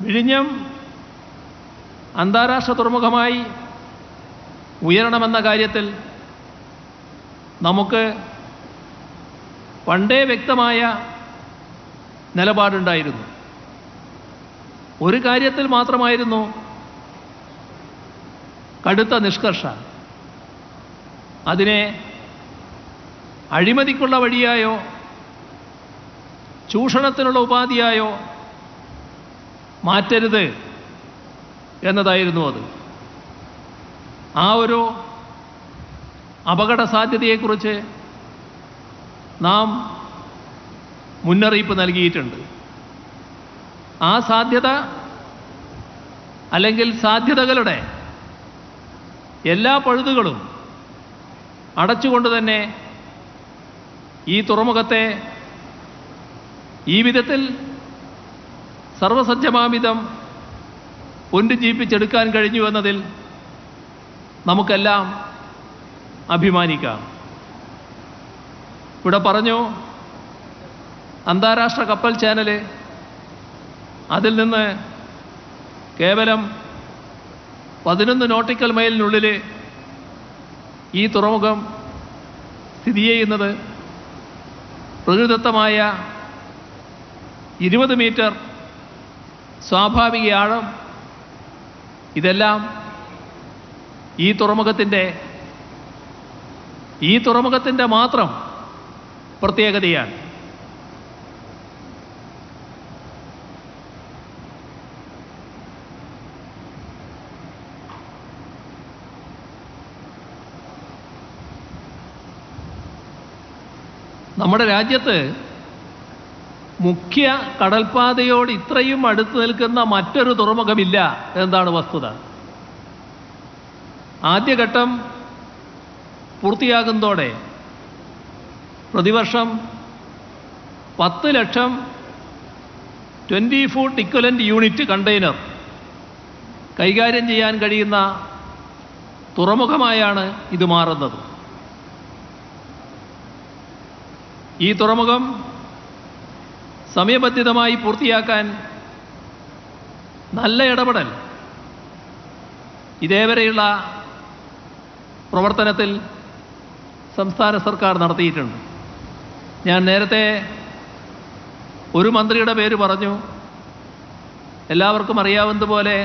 വിഴിഞ്ഞം അന്താരാഷ്ട്ര തുറമുഖമായി ഉയരണമെന്ന കാര്യത്തിൽ നമുക്ക് പണ്ടേ വ്യക്തമായ നിലപാടുണ്ടായിരുന്നു. ഒരു കാര്യത്തിൽ മാത്രമായിരുന്നു കടുത്ത നിഷ്കർഷ. അതിനെ അഴിമതിക്കുള്ള വഴിയായോ ചൂഷണത്തിനുള്ള ഉപാധിയായോ മാറ്റരുത് എന്നതായിരുന്നു അത്. ആ ഒരു അപകട സാധ്യതയെക്കുറിച്ച് നാം മുന്നറിയിപ്പ് നൽകിയിട്ടുണ്ട്. ആ സാധ്യത അല്ലെങ്കിൽ സാധ്യതകളുടെ എല്ലാ പഴുതുകളും അടച്ചുകൊണ്ട് തന്നെ ഈ തുറമുഖത്തെ ഈ വിധത്തിൽ സർവസജ്ജമാവിധം പുനരുജ്ജീവിപ്പിച്ചെടുക്കാൻ കഴിഞ്ഞു എന്നതിൽ നമുക്കെല്ലാം അഭിമാനിക്കാം. ഇവിടെ പറഞ്ഞു അന്താരാഷ്ട്ര കപ്പൽ ചാനൽ അതിൽ നിന്ന് കേവലം പതിനൊന്ന് നോട്ടിക്കൽ മൈലിനുള്ളിൽ ഈ തുറമുഖം സ്ഥിതി ചെയ്യുന്നത് പ്രകൃതിദത്തമായ ഇരുപത് മീറ്റർ സ്വാഭാവിക ആഴം ഇതെല്ലാം ഈ തുറമുഖത്തിന്റെ ഈ തുറമുഖത്തിന്റെ മാത്രം പ്രത്യേകതയാണ്. നമ്മുടെ രാജ്യത്ത് മുഖ്യ കടൽപാതയോട് ഇത്രയും അടുത്ത് നിൽക്കുന്ന മറ്റൊരു തുറമുഖമില്ല. എന്താണ് വസ്തുത? ആദ്യഘട്ടം പൂർത്തിയാകുന്നതോടെ പ്രതിവർഷം പത്ത് ലക്ഷം twenty foot equivalent unit container കൈകാര്യം ചെയ്യാൻ കഴിയുന്ന തുറമുഖമായാണ് ഇത് മാറുന്നത്. ഈ തുറമുഖം സമയബന്ധിതമായി പൂർത്തിയാക്കാൻ നല്ല ഇടപെടൽ. ഇതേവരെയുള്ള പ്രവർത്തനത്തിൽ സംസ്ഥാന സർക്കാർ നടത്തിയിട്ടുണ്ട്. ഞാൻ നേരത്തെ ഒരു മന്ത്രിയുടെ പേര് പറഞ്ഞു. എല്ലാവർക്കും അറിയാവുന്നതുപോലെ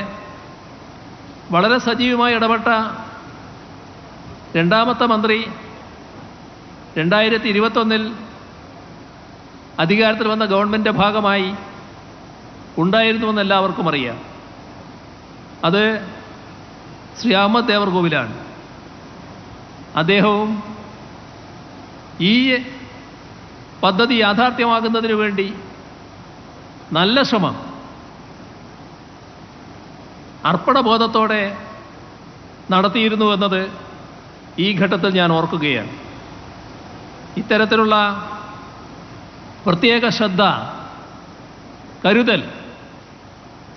വളരെ സജീവമായി ഇടപെട്ട രണ്ടാമത്തെ മന്ത്രി രണ്ടായിരത്തി ഇരുപത്തൊന്നിൽ അധികാരത്തിൽ വന്ന ഗവൺമെന്റിന്റെ ഭാഗമായി ഉണ്ടായിരുന്നുവെന്ന് എല്ലാവർക്കും അറിയാം. അത് ശ്രീ അഹമ്മദ് ദേവർകോവിലാണ് അദ്ദേഹവും ഈ പദ്ധതി യാഥാർത്ഥ്യമാകുന്നതിന് വേണ്ടി നല്ല ശ്രമം അർപ്പണബോധത്തോടെ നടത്തിയിരുന്നു എന്നത് ഈ ഘട്ടത്തിൽ ഞാൻ ഓർക്കുകയാണ്. ഇത്തരത്തിലുള്ള പ്രത്യേക ശ്രദ്ധ കരുതൽ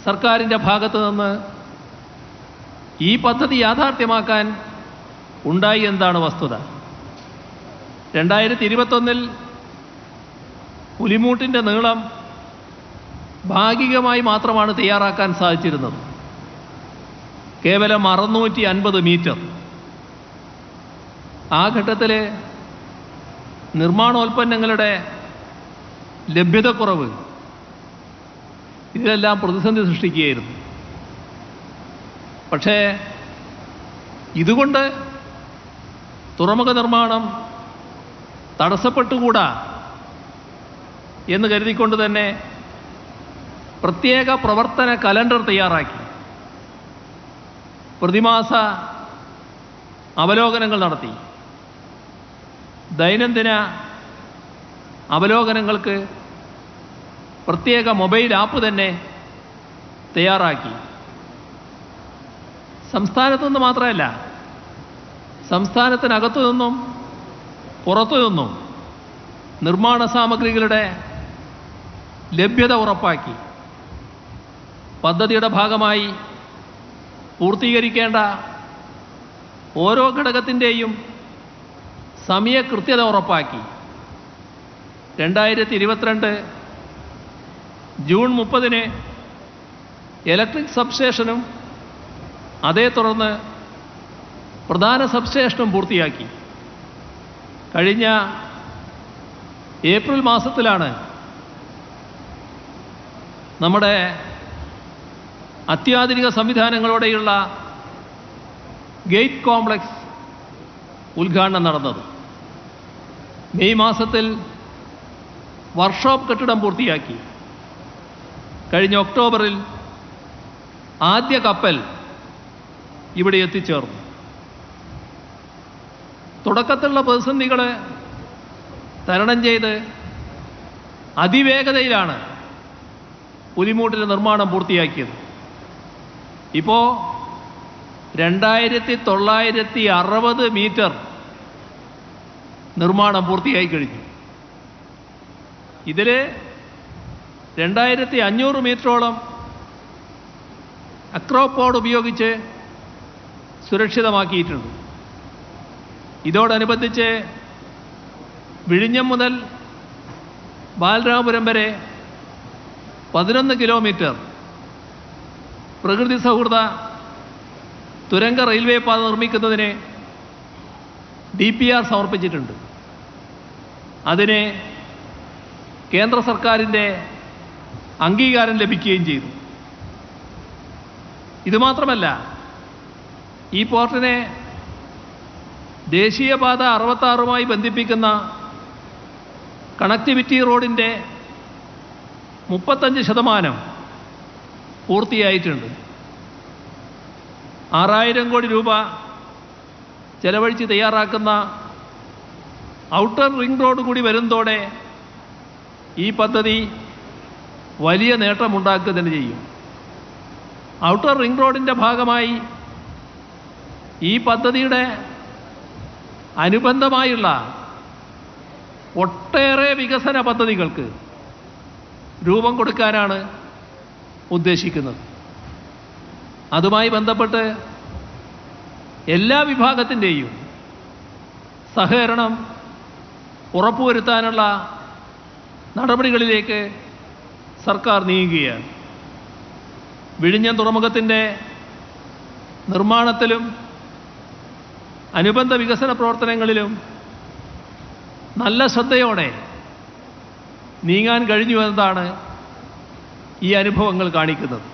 സർക്കാരിന്റെ ഭാഗത്ത് നിന്ന് ഈ പദ്ധതി യാഥാർത്ഥ്യമാക്കാൻ ഉണ്ടായി എന്താണ് വസ്തുത. രണ്ടായിരത്തി ഇരുപത്തൊന്നിൽ പുലിമൂട്ടിന്റെ നീളം ഭാഗികമായി മാത്രമാണ് തയ്യാറാക്കാൻ സാധിച്ചിരുന്നത്. കേവലം അറുന്നൂറ്റി അൻപത് മീറ്റർ. ആ ഘട്ടത്തിലെ നിർമ്മാണോൽപ്പന്നങ്ങളുടെ ലഭ്യതക്കുറവ്. ഇതിലെല്ലാം പ്രതിസന്ധി സൃഷ്ടിക്കുകയായിരുന്നു. പക്ഷേ ഇതുകൊണ്ട് തുറമുഖ നിർമ്മാണം തടസ്സപ്പെട്ടുകൂടാ എന്ന് കരുതിക്കൊണ്ട് തന്നെ പ്രത്യേക പ്രവർത്തന കലണ്ടർ തയ്യാറാക്കി. പ്രതിമാസ അവലോകനങ്ങൾ നടത്തി. ദൈനംദിന അവലോകനങ്ങൾക്ക് പ്രത്യേക മൊബൈൽ ആപ്പ് തന്നെ തയ്യാറാക്കി. സംസ്ഥാനത്തു നിന്ന് മാത്രമല്ല സംസ്ഥാനത്തിനകത്തു നിന്നും പുറത്തു നിന്നും നിർമ്മാണ സാമഗ്രികളുടെ ലഭ്യത ഉറപ്പാക്കി. പദ്ധതിയുടെ ഭാഗമായി പൂർത്തീകരിക്കേണ്ട ഓരോ ഘടകത്തിന്റെയും സമയകൃത്യത ഉറപ്പാക്കി. രണ്ടായിരത്തി ഇരുപത്തിരണ്ട് ജൂൺ മുപ്പതിന് ഇലക്ട്രിക് സബ്സ്റ്റേഷനും അതേ തുടർന്ന് പ്രധാന സബ്സ്റ്റേഷനും പൂർത്തിയാക്കി. കഴിഞ്ഞ ഏപ്രിൽ മാസത്തിലാണ് നമ്മുടെ അത്യാധുനിക സംവിധാനങ്ങളോടെയുള്ള ഗേറ്റ് കോംപ്ലക്സ് ഉദ്ഘാടനം നടന്നത്. മെയ് മാസത്തിൽ വർക്ക്ഷോപ്പ് കെട്ടിടം പൂർത്തിയാക്കി. കഴിഞ്ഞ ഒക്ടോബറിൽ ആദ്യ കപ്പൽ ഇവിടെ എത്തിച്ചേർന്നു. തുടക്കത്തിലുള്ള പ്രതിസന്ധികളെ തരണം ചെയ്ത് അതിവേഗതയിലാണ് പുലിമൂട്ടിന്റെ നിർമ്മാണം പൂർത്തിയാക്കിയത്. ഇപ്പോൾ രണ്ടായിരത്തി തൊള്ളായിരത്തി അറുപത് മീറ്റർ നിർമ്മാണം പൂർത്തിയായി കഴിഞ്ഞു. ഇതിൽ രണ്ടായിരത്തി അഞ്ഞൂറ് മീറ്ററോളം അക്രോപോഡ് ഉപയോഗിച്ച് സുരക്ഷിതമാക്കിയിട്ടുണ്ട്. ഇതോടനുബന്ധിച്ച് വിഴിഞ്ഞം മുതൽ ബാലരാമപുരം വരെ പതിനൊന്ന് കിലോമീറ്റർ പ്രകൃതി സൗഹൃദ തുരങ്ക റെയിൽവേ പാത നിർമ്മിക്കുന്നതിന് ഡി പി ആർ സമർപ്പിച്ചിട്ടുണ്ട്. അതിന് കേന്ദ്ര സർക്കാരിന്റെ അംഗീകാരം ലഭിക്കുകയും ചെയ്തു. ഇതുമാത്രമല്ല ഈ പോർട്ടിനെ ദേശീയപാത അറുപത്താറുമായി ബന്ധിപ്പിക്കുന്ന കണക്ടിവിറ്റി റോഡിന്റെ മുപ്പത്തഞ്ച് ശതമാനം പൂർത്തിയായിട്ടുണ്ട്. ആറായിരം കോടി രൂപ ചെലവഴിച്ച് തയ്യാറാക്കുന്ന ഔട്ടർ റിംഗ് റോഡ് കൂടി വരുന്നതോടെ ഈ പദ്ധതി വലിയ നേട്ടമുണ്ടാക്കുക തന്നെ ചെയ്യും. ഔട്ടർ റിംഗ് റോഡിന്റെ ഭാഗമായി ഈ പദ്ധതിയുടെ അനുബന്ധമായുള്ള ഒട്ടേറെ വികസന പദ്ധതികൾക്ക് രൂപം കൊടുക്കാനാണ് ഉദ്ദേശിക്കുന്നത്. അതുമായി ബന്ധപ്പെട്ട് എല്ലാ വിഭാഗത്തിന്റെയും സഹകരണം ഉറപ്പുവരുത്താനുള്ള നടപടികളിലേക്ക് സർക്കാർ നീങ്ങുകയാണ്. വിഴിഞ്ഞം തുറമുഖത്തിന്റെ നിർമ്മാണത്തിലും അനുബന്ധ വികസന പ്രവർത്തനങ്ങളിലും നല്ല ശ്രദ്ധയോടെ നീങ്ങാൻ കഴിഞ്ഞു എന്നതാണ് ഈ അനുഭവങ്ങൾ കാണിക്കുന്നത്.